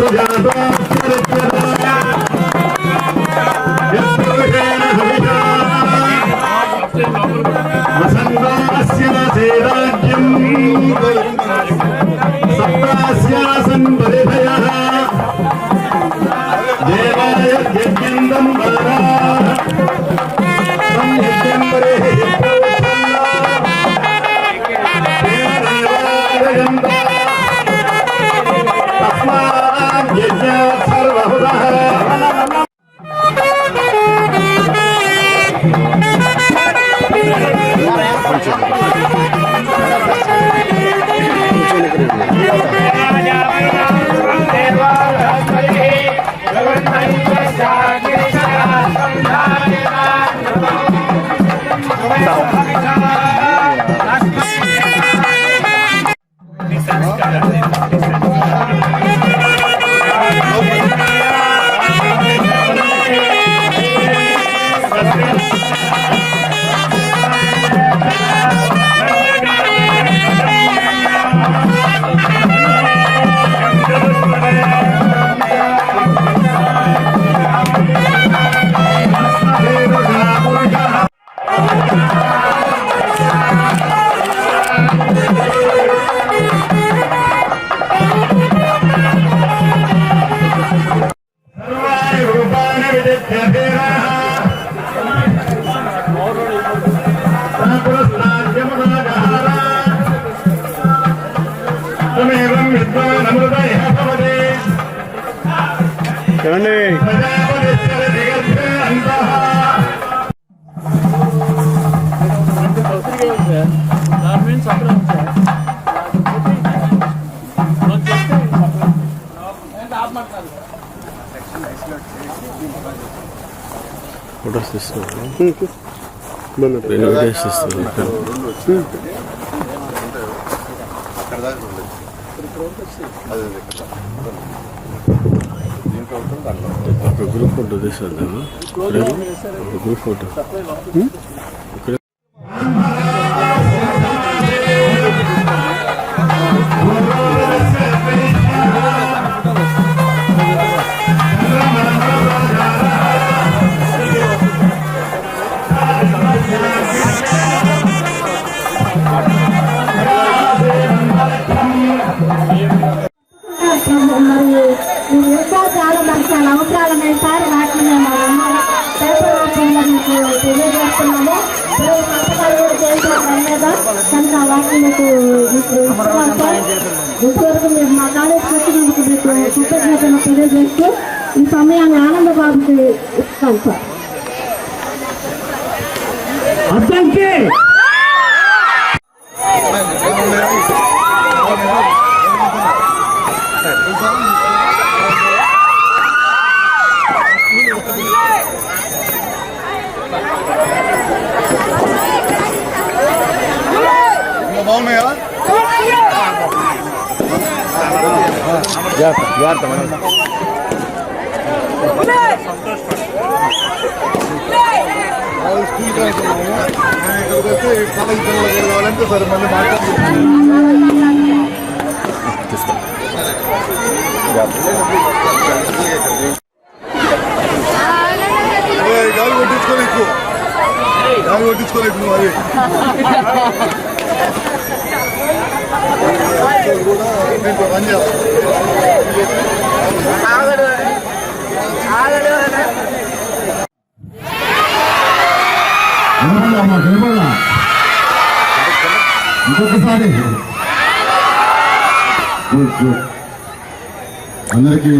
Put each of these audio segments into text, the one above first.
Obrigado. 欢迎送咖啡 photos తీస్తున్నాను రెండు videos తీస్తున్నాను గ్రూప్ ఫోటో ఒక గ్రూప్ ఫోటో మీకు మీకు ఇంతవరకు మీరు మా కాలేజీకి వచ్చినందుకు మీకు కృతజ్ఞతను తెలియజేస్తూ ఈ సమయాన్ని ఆనందబాబుకి ఇస్తాను సార్. माहौल में यार यार सर मैंने बात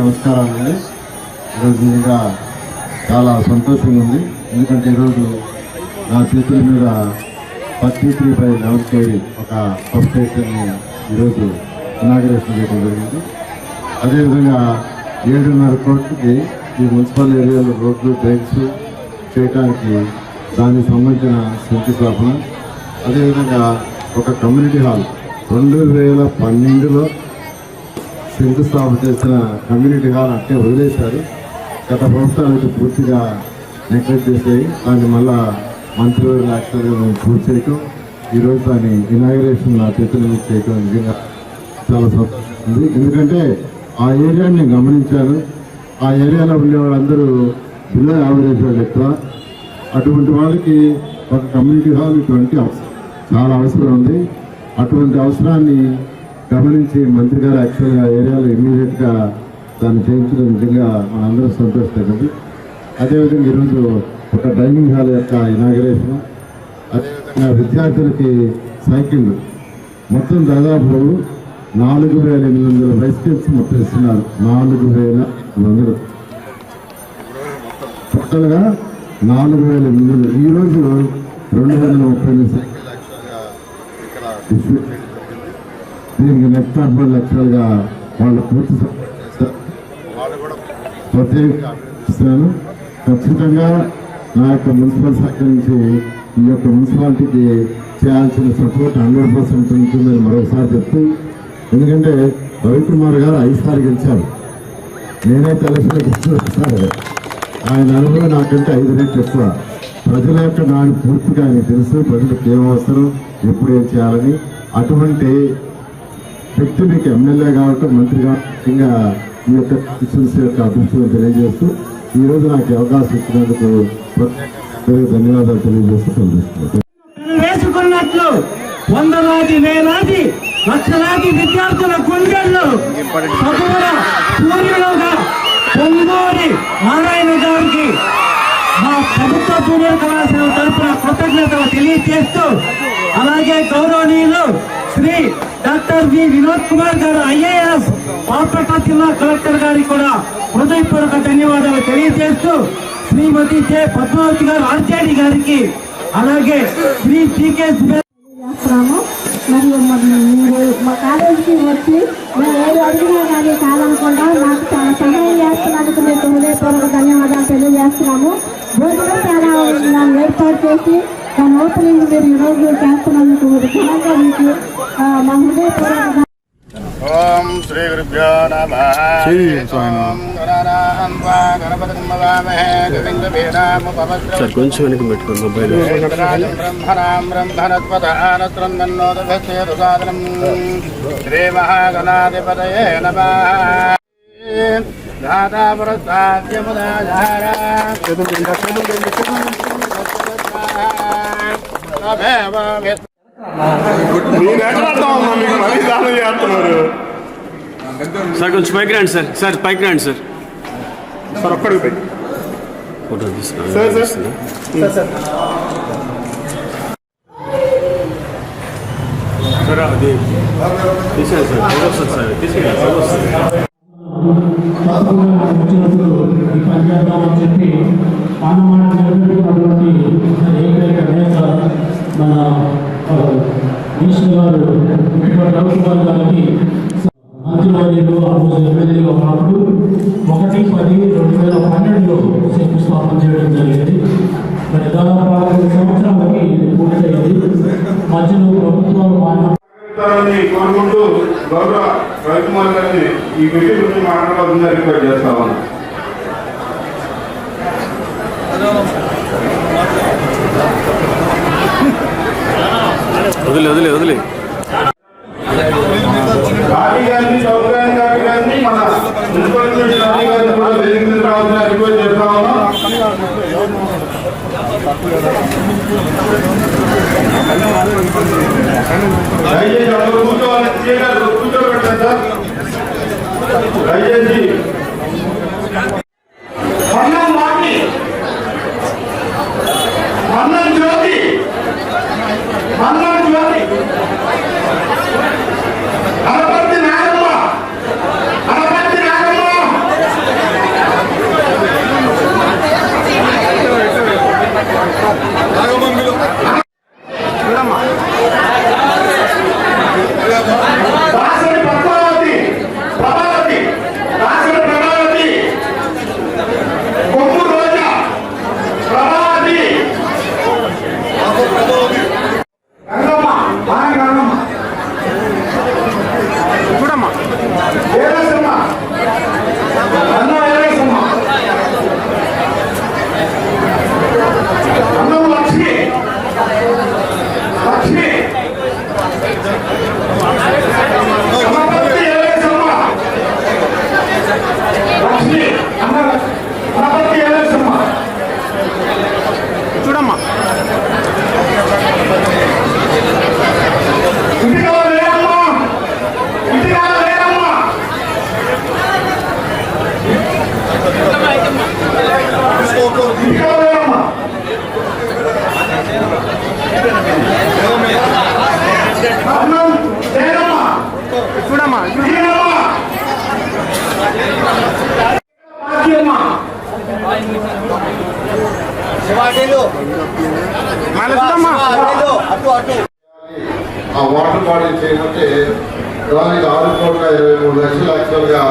నమస్కారాలండి ఈరోజు నిజంగా చాలా సంతోషంగా ఉంది. ఎందుకంటే ఈరోజు నా చేతుల మీద thirty three by eleven KV ఒక సబ్ స్టేషన్ని ఈరోజు ఇనాగ్రేషన్ చేయడం జరిగింది. అదేవిధంగా ఏడున్నర కోట్లకి ఈ మున్సిపల్ ఏరియాలో రోడ్లు డ్రైన్స్ చేయడానికి దానికి సంబంధించిన శంకుస్థాపన అదేవిధంగా ఒక కమ్యూనిటీ హాల్ రెండు వేల పన్నెండులో శంకుస్థాపన చేసిన కమ్యూనిటీ హాల్ అట్టే వదిలేశారు. గత ప్రభుత్వాలు పూర్తిగా నెగ్లెక్ట్ చేసాయి. దాన్ని మళ్ళా మంత్రి యాక్చువల్గా మేము పూర్తి చేయటం ఈరోజు దాన్ని ఇనాగ్రేషన్ నా చేతుల మీద చేయటం నిజంగా చాలా సంతోషం ఉంది. ఎందుకంటే ఆ ఏరియాని నేను గమనించాను. ఆ ఏరియాలో ఉండే వాళ్ళందరూ బిలో యావరేజ్ వాళ్ళు ఎక్కువ. అటువంటి వాళ్ళకి ఒక కమ్యూనిటీ హాల్ ఇటువంటి అవసరం చాలా అవసరం ఉంది. అటువంటి అవసరాన్ని గమనించి మంత్రి గారు యాక్చువల్గా ఏరియాలో ఇమీడియట్గా దాన్ని చేయించడం నిజంగా మనందరూ సంతోషపడింది. అదేవిధంగా ఈరోజు ఒక డైనింగ్ హాల్ యొక్క ఇనాగరేషన్ అదేవిధంగా విద్యార్థులకి సైకిల్ మొత్తం దాదాపు నాలుగు వేల ఎనిమిది వందల బైసికల్స్ మొత్తం ఇస్తున్నారు. నాలుగు వేల వందలు. టోటల్గా నాలుగు వేల ఎనిమిది వందలు. ఈరోజు రెండు వందల ముప్పై ఎనిమిది సైకిల్ యాక్చువల్గా ఇక్కడ. దీనికి నెక్స్ట్ అరవై లక్షలుగా వాళ్ళ పూర్తి సపోర్ట్ వాళ్ళు ఖచ్చితంగా నా యొక్క మున్సిపల్ శాఖ నుంచి ఈ యొక్క మున్సిపాలిటీకి చేయాల్సిన సపోర్ట్ హండ్రెడ్ పర్సెంట్ ఉంటుందని మరొకసారి చెప్తూ ఎందుకంటే రవికుమార్ గారు ఐదుసారి గెలిచారు. నేనే తెలిసిన గెలిచారు ఆయన అనుభవం నాకంటే ఐదు రెట్లు ఎక్కువ. ప్రజల యొక్క నాడు పూర్తిగా ఆయనకు తెలుసు ప్రజలకు ఏం అవసరం ఎప్పుడు ఏం చేయాలని అటువంటి వ్యక్తి మీకు ఎమ్మెల్యే కావటం మంత్రి కావటం ఇంకా ఈ యొక్క కాన్స్టిట్యూన్సీ యొక్క అభిప్రాయం తెలియజేస్తూ ఈరోజు నాకు అవకాశం ఇచ్చినందుకు ప్రత్యేకంగా ధన్యవాదాలు తెలియజేస్తూ సంతోషిస్తున్నాను వేసుకున్నట్లు వందలాది వేలాది లక్షలాది విద్యార్థుల గుండెల్లో చదువుల సూర్యులుగా పొంగూరి నారాయణ గారికి మా ప్రభుత్వ జూనియర్ కళాశాల తరఫున కృతజ్ఞతలు తెలియజేస్తూ అలాగే గౌరవనీయులు శ్రీ డాక్టర్ వి వినోద్ కుమార్ గారు ఐఏఎస్ బాపట్ల జిల్లా కలెక్టర్ గారికి కూడా హృదయపూర్వక ధన్యవాదాలు తెలియజేస్తూ శ్రీమతి జె పద్మావతి గారు ఆర్జేడి గారికి అలాగే శ్రీ టీకే చేస్తున్నాము మరియు మీరు మా కాలేజీకి వచ్చి మేము ఏది అడిగినా కానీ కాదనకుండా నాకు చాలా సహాయం చేస్తున్నందుకు మీకు హృదయపూర్వక ధన్యవాదాలు తెలియజేస్తున్నాము. భోజనం చాలా ఏర్పాటు చేసి దాని ఓపెనింగ్ మీరు ఈరోజు చేస్తున్నందుకు ఘనంగా మీకు ఓం శ్రీ గురుభ్యో నమః. సార్ కొంచెం వెనక్కి పెట్టుకోండి మొబైల్ శ్రీ మహాగణాధిపతయే నమః. నేను ఎక్కడ అర్థమమ్మా మీకు మరీ? దానం చేస్తున్నారు. సార్ కొంచెం పైకి రండి సార్. సార్ పైకి రండి సార్. సార్ ఒక్కడికి పోయి. ఫోటో తీసుకున్నాను సార్, సార్. సార్ అది తీసేయండి సార్. ఫోటో వస్తుంది సార్. తీసేయండి ఫోటో వస్తుంది. తప్పకుండా వచ్చినప్పుడు ఈ పని చేద్దామని చెప్పి నిలబెట్టుకున్నటువంటి ఏకైక నేత మన మినిస్టర్ గారు ఇటువంటి రవికుమార్ గారికి మంత్రివర్యులు ఆ రోజు ఎమ్మెల్యేగా ఉన్నప్పుడు ఒకటి పది రెండు వేల పన్నెండులో శంకుస్థాపన చేయడం జరిగింది. మరి దాదాపు సంవత్సరాలకి పూర్తయింది. మధ్యలో ప్రభుత్వాలు మారిన కోరుకుంటూ గౌరవ రవికుమార్ గారిని ఈ విషయం గురించి మాట్లాడాలని రిక్వెస్ట్ చేస్తా ఉన్నాను వదిలే వదిలే వదిలే రాణి గారిని చౌదరాయన్ గారి గారిని మన మున్సిపల్ కమిషన్ రాణి గారిని కూడా వేదిక మీద రావాలని రిక్వెస్ట్ చేస్తా ఉన్నాం దయచేసి అందరూ కూర్చోవాలి థియేటర్ కూర్చోబెట్టండి సార్ దయచేసి అన్నం వాటి అన్నం జ్యోతి అన్నం ఆ వాటర్ బాటిల్ చేయమంటే దానికి ఆరు కోట్ల ఇరవై మూడు లక్షలు యాక్చువల్గా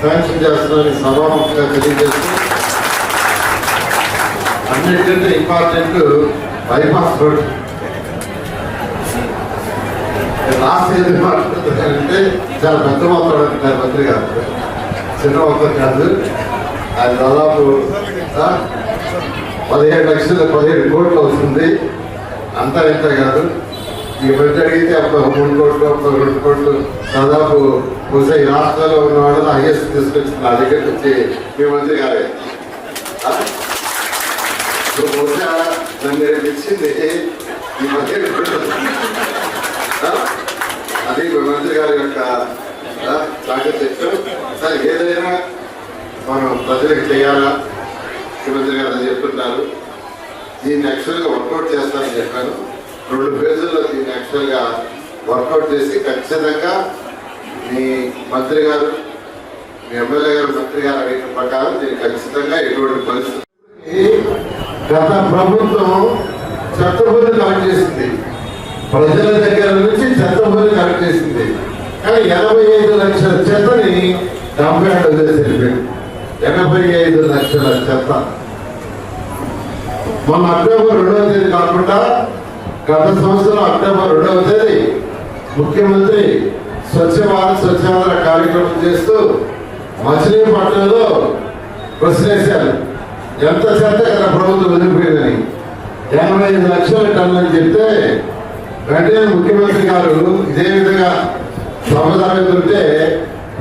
శాంక్షన్ చేస్తారని సభాముఖంగా తెలియజేస్తూ అన్నిటికంటే ఇంపార్టెంట్ బైపాస్ రోడ్ రాసేది మాట్లాడుతున్నారంటే చాలా పెద్ద మొత్తం అంటున్నారు మంత్రి గారు. చిన్న మొత్తం కాదు. అది దాదాపు పదిహేడు లక్షల పదిహేడు కోట్లు అవుతుంది అంతా ఇంత కాదు. ఈ మధ్య అడిగితే అప్పుడు మూడు కోట్లు అప్పుడు రెండు కోట్లు. దాదాపు బహుశా ఈ రాష్ట్రాల్లో ఉన్న వాళ్ళు హైయెస్ట్ తీసుకొచ్చింది నా దగ్గరికి వచ్చి మీ మంత్రి గారే. బహుశా నన్ను రేపు ఇచ్చింది ఈ పదిహేడు కోట్లు. అది మీ మంత్రి గారి యొక్క ఆ, సరే ఏదైనా మనం ప్రజలకు చేయాలా? ముఖ్యమంత్రి గారు అది చెప్తుంటారు దీన్ని యాక్చువల్గా వర్కౌట్ చేస్తానని చెప్పాను. రెండు ఫేజుల్లో దీన్ని యాక్చువల్గా వర్కౌట్ చేసి ఖచ్చితంగా మీ మంత్రి గారు మీ ఎమ్మెల్యే గారు మంత్రి గారు అడిగిన ప్రకారం దీన్ని ఖచ్చితంగా ఎటువంటి పరిస్థితి గత ప్రభుత్వం చట్టబుద్ధి కలెక్ట్ చేసింది. ప్రజల దగ్గర నుంచి చెత్తబుద్ధి కలెక్ట్ చేసింది. కానీ ఎనభై ఐదు లక్షల చెత్తని డెబ్బై ఏడు వదిలేసి వెళ్ళిపోయింది ఎనభై ఐదు లక్షల చెత్త. మొన్న అక్టోబర్ రెండవ తేదీ కాకుండా గత సంవత్సరం అక్టోబర్ రెండవ తేదీ ముఖ్యమంత్రి స్వచ్ఛ భారత్ స్వచ్ఛాంధ్ర కార్యక్రమం చేస్తూ మచిలీపట్నంలో ప్రశ్నేశారు ఎంత చెత్త ఇక్కడ ప్రభుత్వం వదిలిపోయిందని ఎనభై ఐదు లక్షల టన్నులని చెప్తే వెంటనే ముఖ్యమంత్రి గారు ఇదే విధంగా సభ జరుగుతుంటే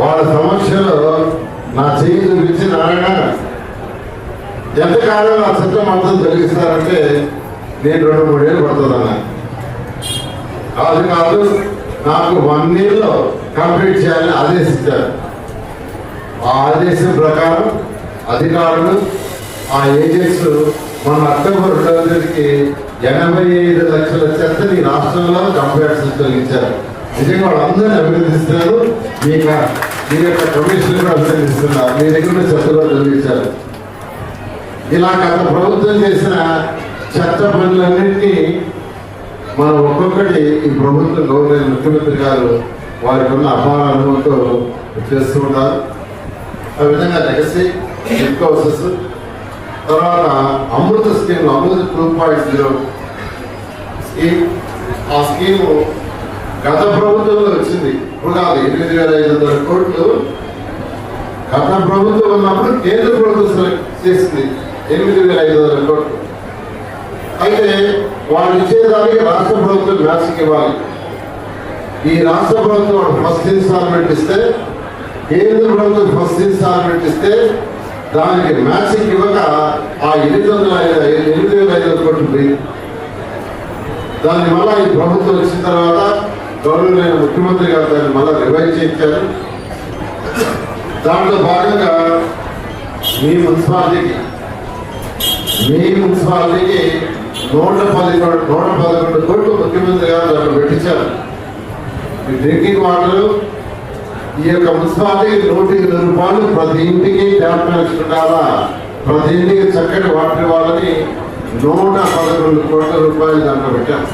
వాళ్ళ సమక్షంలో నా చేయి చూపించి నారాయణ ఎంతకాలం నా చట్టం అంతా తొలగిస్తారంటే నేను రెండు మూడేళ్ళు పడుతుందన్నా. కాదు కాదు నాకు వన్ ఇయర్లో కంప్లీట్ చేయాలని ఆదేశించారు. ఆ ఆదేశం ప్రకారం అధికారులు ఆ ఏజెంట్స్ మన అక్టోబర్ రెండవ తేదీకి ఎనభై ఐదు లక్షల చెత్తని రాష్ట్రంలో కంప్లీట్ తొలగించారు. నిజంగా వాళ్ళందరినీ అభినందిస్తున్నారు. మీకు యొక్క- మీ యొక్క కమిషన్ కూడా అభినందిస్తున్నారు మీ దగ్గర ఉన్న చెత్త కూడా తొలగించారు. ఇలా గత ప్రభుత్వం చేసిన చెత్త పనులన్నింటినీ మనం ఒక్కొక్కటి ఈ ప్రభుత్వం గవర్నమెంట్ ముఖ్యమంత్రి గారు వారికి ఉన్న అపార అనుభవంతో చేస్తూ ఉంటారు. ఆ విధంగా లెగసీ ఇన్కోసెస్ తర్వాత Amrut scheme Amrut two point zero scheme. ఆ స్కీము గత ప్రభుత్వంలో వచ్చింది. ఇప్పుడు కాదు ఎనిమిది వేల ఐదు వందల కోట్లు. గత ప్రభుత్వం ఉన్నప్పుడు కేంద్ర ప్రభుత్వం చేసింది ఎనిమిది వేల ఐదు వందల కోట్లు. అయితే వాళ్ళు ఇచ్చేదానికి రాష్ట్ర ప్రభుత్వం మ్యాచ్కి ఇవ్వాలి. ఈ రాష్ట్ర ప్రభుత్వం ఫస్ట్ ఇన్స్టాల్మెంట్ ఇస్తే కేంద్ర ప్రభుత్వం ఫస్ట్ ఇన్స్టాల్మెంట్ ఇస్తే దానికి మ్యాచింగ్ ఇవ్వక ఆ ఎనిమిది వందల ఐదు ఎనిమిది వేల ఐదు వందల కోట్లు పోయింది. దాన్ని ఈ ప్రభుత్వం వచ్చిన తర్వాత గవర్నర్ ముఖ్యమంత్రి గారు దాన్ని మళ్ళీ రివైజ్ చేయించారు. దాంట్లో భాగంగా మీ మున్సిపాలిటీకి మీ మున్సిపాలిటీకి నూట పదిహేడు నూట పదకొండు కోట్లు ముఖ్యమంత్రి గారు దాంట్లో పెట్టించారు. ఈ డ్రింకింగ్ వాటర్ ఈ యొక్క మున్సిపాలిటీకి నూట ఇరవై రూపాయలు ప్రతి ఇంటికి ట్యాప్ కనెక్షన్ ఉండాలా ప్రతి ఇంటికి చక్కటి వాటర్ ఇవ్వాలని నూట పదకొండు కోట్ల రూపాయలు దాంట్లో పెట్టారు.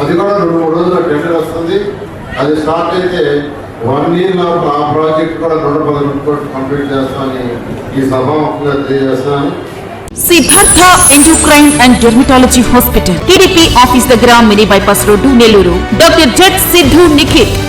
అది కూడా రెండు మూడు రోజుల టెండర్ వస్తుంది. అది స్టార్ట్ అయితే వన్ ఇయర్ లోపల ఆ ప్రాజెక్ట్ కూడా నూట పది కోట్లు కంప్లీట్ చేస్తామని ఈ సభాముఖంగా తెలియజేస్తాను Siddhartha endocrine and dermatology hospital TDP office దగ్గర mini bypass road Nellore. Doctor Z Siddhu Nikhit